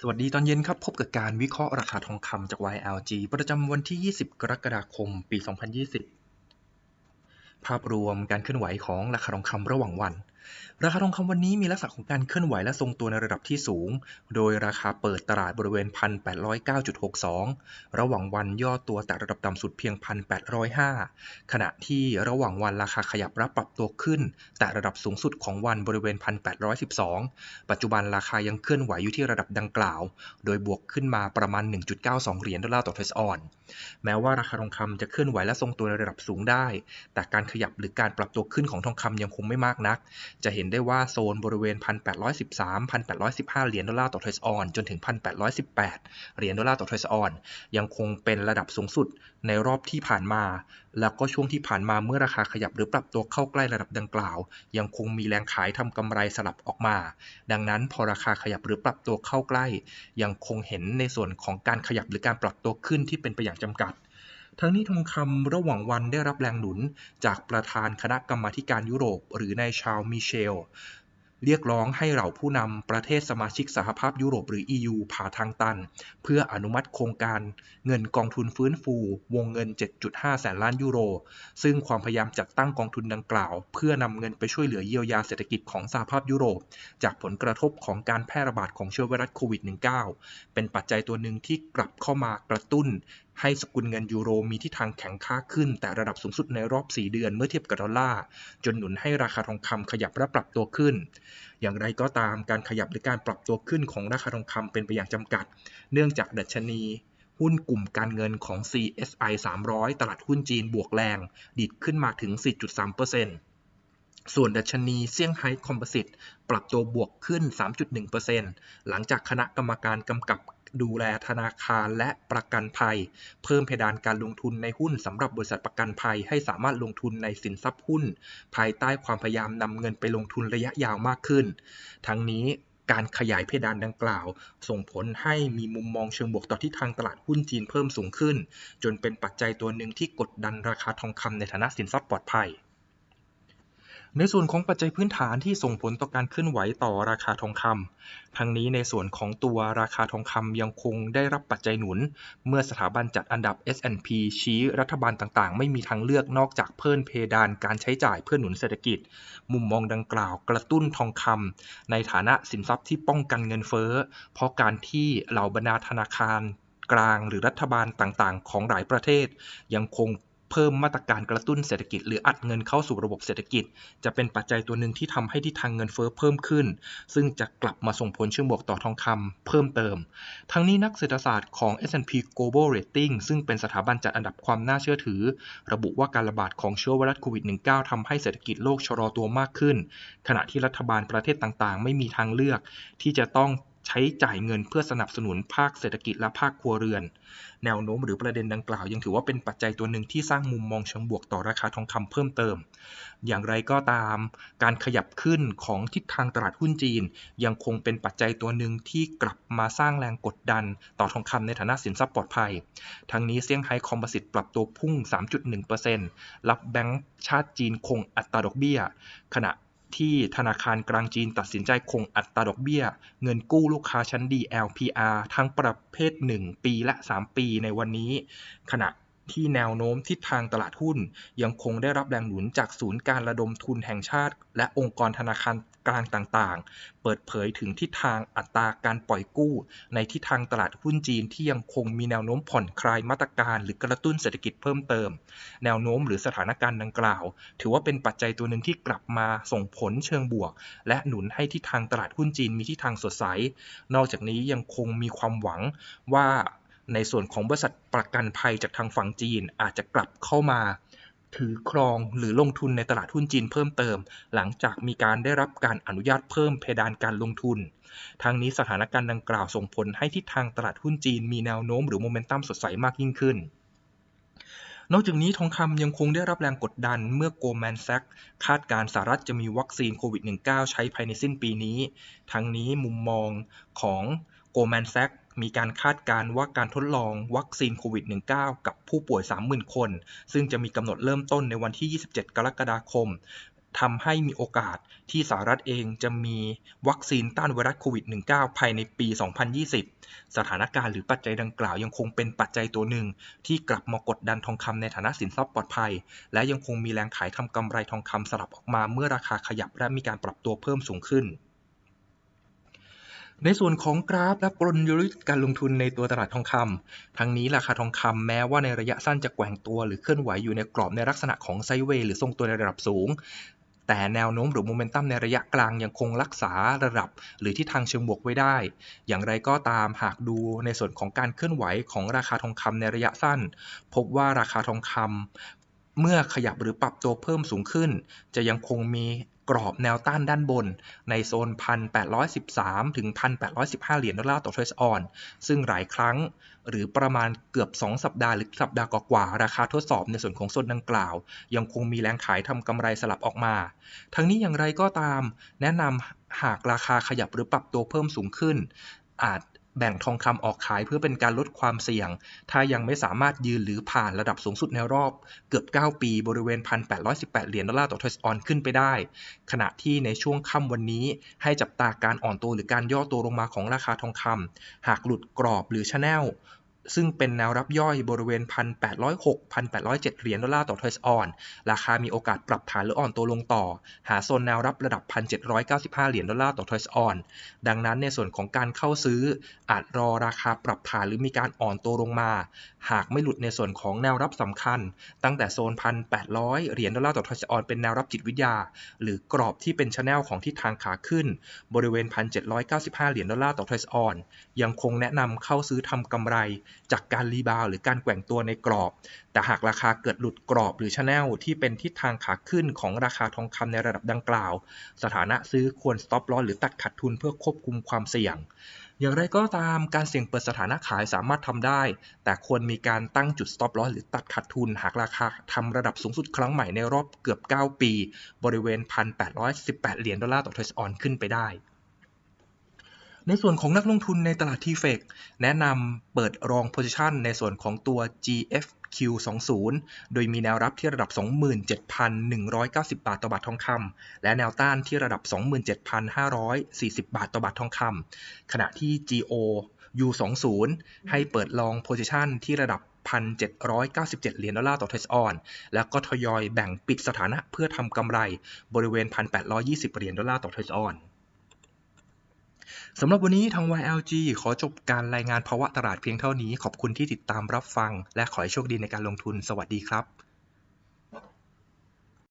สวัสดีตอนเย็นครับ พบกับการวิเคราะห์ราคาทองคำจาก YLG ประจำวันที่ 20 กรกฎาคม ปี 2020 ภาพรวมการเคลื่อนไหวของราคาทองคำระหว่างวัน ราคาทองคำวันนี้มีลักษณะของการเคลื่อนไหวและทรงตัวในระดับที่สูง โดยราคาเปิดตลาดบริเวณ 1,809.62 ระหว่างวันย่อตัวแต่ระดับต่ำสุดเพียง 1,805 ขณะที่ระหว่างวันราคาขยับรับปรับตัวขึ้น แต่ระดับสูงสุดของวันบริเวณ 1,812 ปัจจุบันราคายังเคลื่อนไหวอยู่ที่ระดับดังกล่าว โดยบวกขึ้นมาประมาณ 1.92 เหรียญดอลลาร์ต่อเทรซออน แม้ว่าราคาทองคำจะเคลื่อนไหวและทรงตัวในระดับสูงได้ แต่การขยับหรือการปรับตัวขึ้นของทองคำยังคงไม่มากนักจะเห็นได้ว่าโซนบริเวณ 1,813 1,815 เหรียญดอลลาร์ต่อเทรซออนจนถึง 1,818 เหรียญดอลลาร์ต่อเทรซออนยังคงเป็นระดับสูงสุดในรอบที่ผ่านมา แล้วก็ช่วงที่ผ่านมาเมื่อราคาขยับหรือปรับตัวเข้าใกล้ระดับดังกล่าว ยังคงมีแรงขายทำกำไรสลับออกมา ดังนั้นพอราคาขยับหรือปรับตัวเข้าใกล้ ยังคงเห็นในส่วนของการขยับหรือการปรับตัวขึ้นที่เป็นไปอย่างจำกัด ทั้งนี้ทองคำระหว่างวันได้รับแรงหนุนจากประธานคณะกรรมาการยุโรป หรือนายชาลมิเชล เรียกร้องให้เหล่าผู้นำประเทศสมาชิกสหภาพยุโรปหรือ EU ผ่าทางตัน เพื่ออนุมัติโครงการเงินกองทุนฟื้นฟู วงเงิน 7.5 แสนล้านยูโร ซึ่งความพยายามจัดตั้งกองทุนดังกล่าว เพื่อนำเงินไปช่วยเหลือเยียวยาเศรษฐกิจของสหภาพยุโรป จากผลกระทบของการแพร่ระบาดของเชื้อไวรัสโควิด -19 เป็นปัจจัยตัวหนึ่งที่กลับเข้ามากระตุ้น ให้สกุลเงินยูโรมีทิศทางแข็งค่าขึ้น แต่ระดับสูงสุดในรอบ 4 เดือนเมื่อเทียบกับดอลลาร์จนหนุนให้ราคาทองคำขยับและปรับตัวขึ้น อย่างไรก็ตามการขยับหรือการปรับตัวขึ้นของราคาทองคำเป็นไปอย่างจำกัด เนื่องจากดัชนีหุ้นกลุ่มการเงินของ CSI 300 ตลาดหุ้นจีนบวกแรง ดิดขึ้นมาถึง 4.3%ส่วนดัชนีเซี่ยงไฮ้คอมโพสิตปรับตัวบวกขึ้น 3.1%หลังจากคณะกรรมการกำกับ ดูแลธนาคารและประกันภัย เพิ่มเพดานการลงทุนในหุ้นสำหรับบริษัทประกันภัย ให้สามารถลงทุนในสินทรัพย์หุ้น ภายใต้ความพยายามนำเงินไปลงทุนระยะยาวมากขึ้น ทั้งนี้การขยายเพดานดังกล่าว ส่งผลให้มีมุมมองเชิงบวกต่อทิศทางตลาดหุ้นจีนเพิ่มสูงขึ้น จนเป็นปัจจัยตัวหนึ่งที่กดดันราคาทองคำในฐานะสินทรัพย์ปลอดภัย ในส่วนของปัจจัยพื้นฐานที่ส่งผลต่อการเคลื่อนไหวต่อราคาทองคำทั้งนี้ในส่วนของตัวราคาทองคำยังคงได้รับปัจจัยหนุน เมื่อสถาบันจัดอันดับ S&P ชี้รัฐบาลต่างๆ ไม่มีทางเลือกนอกจากเพิ่มเพดานการใช้จ่ายเพื่อหนุนเศรษฐกิจ มุมมองดังกล่าวกระตุ้นทองคำในฐานะสินทรัพย์ที่ป้องกันเงินเฟ้อ เพราะการที่เหล่าบรรดาธนาคารกลางหรือรัฐบาลต่างๆ ของหลายประเทศ ยังคง เพิ่มมาตรการกระตุ้นเศรษฐกิจ หรืออัดเงินเข้าสู่ระบบเศรษฐกิจ จะเป็นปัจจัยตัวหนึ่งที่ทำให้ทิศทางเงินเฟ้อเพิ่มขึ้น ซึ่งจะกลับมาส่งผลเชิงบวกต่อทองคำเพิ่มเติม ทั้งนี้นักเศรษฐศาสตร์ของ S&P Global Rating ซึ่งเป็นสถาบันจัดอันดับความน่าเชื่อถือ ระบุว่าการระบาดของเชื้อไวรัสโควิด -19 ทำให้เศรษฐกิจโลกชะลอตัวมากขึ้น ขณะที่รัฐบาลประเทศต่างๆ ไม่มีทางเลือกที่จะต้อง ใช้จ่ายเงินเพื่อสนับสนุนภาคเศรษฐกิจและภาคครัวเรือน แนวโน้มหรือประเด็นดังกล่าว ยังถือว่าเป็นปัจจัยตัวหนึ่งที่สร้างมุมมองเชิงบวกต่อราคาทองคำเพิ่มเติม อย่างไรก็ตามการขยับขึ้นของทิศทางตลาดหุ้นจีน ยังคงเป็นปัจจัยตัวหนึ่งที่กลับมาสร้างแรงกดดัน ต่อทองคำในฐานะสินทรัพย์ปลอดภัย ทั้งนี้เซี่ยงไฮ้คอมโพสิตปรับตัวพุ่ง 3.1%รับแบงก์ชาติจีนคงอัตราดอกเบี้ย ขณะ ที่ธนาคารกลางจีนตัดสินใจคงอัตราดอกเบี้ย เงินกู้ลูกค้าชั้นดี LPR ทั้งประเภท 1 ปีและ 3 ปีในวันนี้ ขณะที่แนวโน้มทิศทางตลาดหุ้น ยังคงได้รับแรงหนุนจากศูนย์การระดมทุนแห่งชาติ และองค์กรธนาคาร กลางต่างๆ เปิดเผยถึงทิศทางอัตราการปล่อยกู้ ในทิศทางตลาดหุ้นจีนที่ยังคงมีแนวโน้มผ่อนคลายมาตรการ หรือกระตุ้นเศรษฐกิจเพิ่มเติม แนวโน้มหรือสถานการณ์ดังกล่าว ถือว่าเป็นปัจจัยตัวหนึ่งที่กลับมาส่งผลเชิงบวก และหนุนให้ทิศทางตลาดหุ้นจีนมีทิศทางสดใส นอกจากนี้ยังคงมีความหวังว่าในส่วนของบริษัทประกันภัยจากทางฝั่งจีนอาจจะกลับเข้ามา ถือครองหรือลงทุนในตลาดหุ้นจีนเพิ่มเติม หลังจากมีการได้รับการอนุญาตเพิ่มเพดานการลงทุน ทางนี้สถานการณ์ดังกล่าวส่งผลให้ทิศทางตลาดหุ้นจีนมีแนวโน้มหรือโมเมนตัมสดใสมากยิ่งขึ้น นอกจากนี้ทองคำยังคงได้รับแรงกดดันเมื่อ Goldman Sachs คาดการสหรัฐจะมีวัคซีนโควิด -19 ใช้ภายในสิ้นปีนี้ ทั้งนี้มุมมองของ Goldman Sachs มีการคาดการณ์ว่าการทดลองวัคซีนโควิด -19 กับผู้ป่วย 30,000 คน ซึ่งจะมีกำหนดเริ่มต้นในวันที่ 27 กรกฎาคมทำให้มีโอกาสที่สหรัฐเองจะมีวัคซีนต้านไวรัสโควิด -19 ภายในปี 2020 สถานการณ์หรือปัจจัยดังกล่าวยังคงเป็นปัจจัยตัวหนึ่ง ที่กลับมากดดันทองคำในฐานะสินทรัพย์ปลอดภัย และยังคงมีแรงขายทำกำไรทองคำสลับออกมาเมื่อราคาขยับและมีการปรับตัวเพิ่มสูงขึ้น ในส่วนของกราฟและกลยุทธ์การลงทุนในตัวตลาดทองคำทั้งนี้ราคาทองคำแม้ว่าในระยะสั้นจะแกว่งตัวหรือเคลื่อนไหวอยู่ในกรอบในลักษณะของไซเวย์หรือทรงตัวในระดับสูง แต่แนวโน้มหรือโมเมนตัมในระยะกลางยังคงรักษาระดับ หรือทิศทางเชิงบวกไว้ได้ อย่างไรก็ตามหากดูในส่วนของการเคลื่อนไหวของราคาทองคำในระยะสั้น พบว่าราคาทองคำ เมื่อขยับหรือปรับตัวเพิ่มสูงขึ้น จะยังคงมีกรอบแนวต้านด้านบน ในโซน 1,813 ถึง 1,815 เหรียญดอลลาร์ต่อเทรซออน ซึ่งหลายครั้งหรือประมาณเกือบ 2 สัปดาห์หรือสัปดาห์กว่าๆราคาทดสอบในส่วนของโซนดังกล่าว ยังคงมีแรงขายทำกำไรสลับออกมา ทั้งนี้อย่างไรก็ตาม แนะนำหากราคาขยับหรือปรับตัวเพิ่มสูงขึ้น อาจ แบ่งทองคำออกขายเพื่อเป็นการลดความเสี่ยง ถ้ายังไม่สามารถยืนหรือผ่านระดับสูงสุดในรอบเกือบ 9 ปีบริเวณ 1,818 เหรียญดอลลาร์ต่อทสส์ออนขึ้นไปได้ ขณะที่ในช่วงค่ำวันนี้ให้จับตาการอ่อนตัวหรือการย่อตัวลงมาของราคาทองคำหากหลุดกรอบหรือชแนล ซึ่งเป็นแนวรับย่อยบริเวณ 1,806 1,807 เหรียญดอลลาร์ต่อทรซออน ราคามีโอกาสปรับฐานหรืออ่อนตัวลงต่อ หาโซนแนวรับระดับ 1,795 เหรียญดอลลาร์ต่อทรซออน ดังนั้นในส่วนของการเข้าซื้อ อาจรอราคาปรับฐานหรือมีการอ่อนตัวลงมา หากไม่หลุดในส่วนของแนวรับสำคัญ ตั้งแต่โซน 1,800 เหรียญดอลลาร์ต่อทรซออนเป็นแนวรับจิตวิทยา หรือกรอบที่เป็นชแนลของทิศทางขาขึ้น บริเวณ 1,795 เหรียญดอลลาร์ต่อทรซออน ยังคงแนะนำเข้าซื้อทำกำไรจากการรีบาวหรือการแกว่งตัวในกรอบ แต่หากราคาเกิดหลุดกรอบหรือชแนลที่เป็นทิศทางขาขึ้นของราคาทองคำในระดับดังกล่าว สถานะซื้อควร stop loss หรือตัดขาดทุนเพื่อควบคุมความเสี่ยง อย่างไรก็ตามการเสี่ยงเปิดสถานะขายสามารถทำได้ แต่ควรมีการตั้งจุด stop loss หรือตัดขาดทุน หากราคาทำระดับสูงสุดครั้งใหม่ในรอบเกือบ 9 ปี บริเวณ 1,818 เหรียญดอลลาร์ต่อทรซออนขึ้นไปได้ ในส่วนของนักลงทุนในตลาดทีเฟกแนะนำเปิดรองโพซิชันในส่วนของตัว GFQ20 โดยมีแนวรับที่ระดับ 27,190 บาทต่อบาททองคำและแนวต้านที่ระดับ 27,540 บาทต่อบาททองคำขณะที่ GO U20 ให้เปิดลองโพซิชันที่ระดับ1,797 เหรียญดอลลาร์ต่อเทรซออน แล้วก็ทยอยแบ่งปิดสถานะเพื่อทำกำไรบริเวณ 1,820 เหรียญดอลลาร์ต่อเทรซออน สำหรับวันนี้ทาง YLG ขอจบการรายงานภาวะตลาดเพียงเท่านี้ ขอบคุณที่ติดตามรับฟัง และขอให้โชคดีในการลงทุน สวัสดีครับ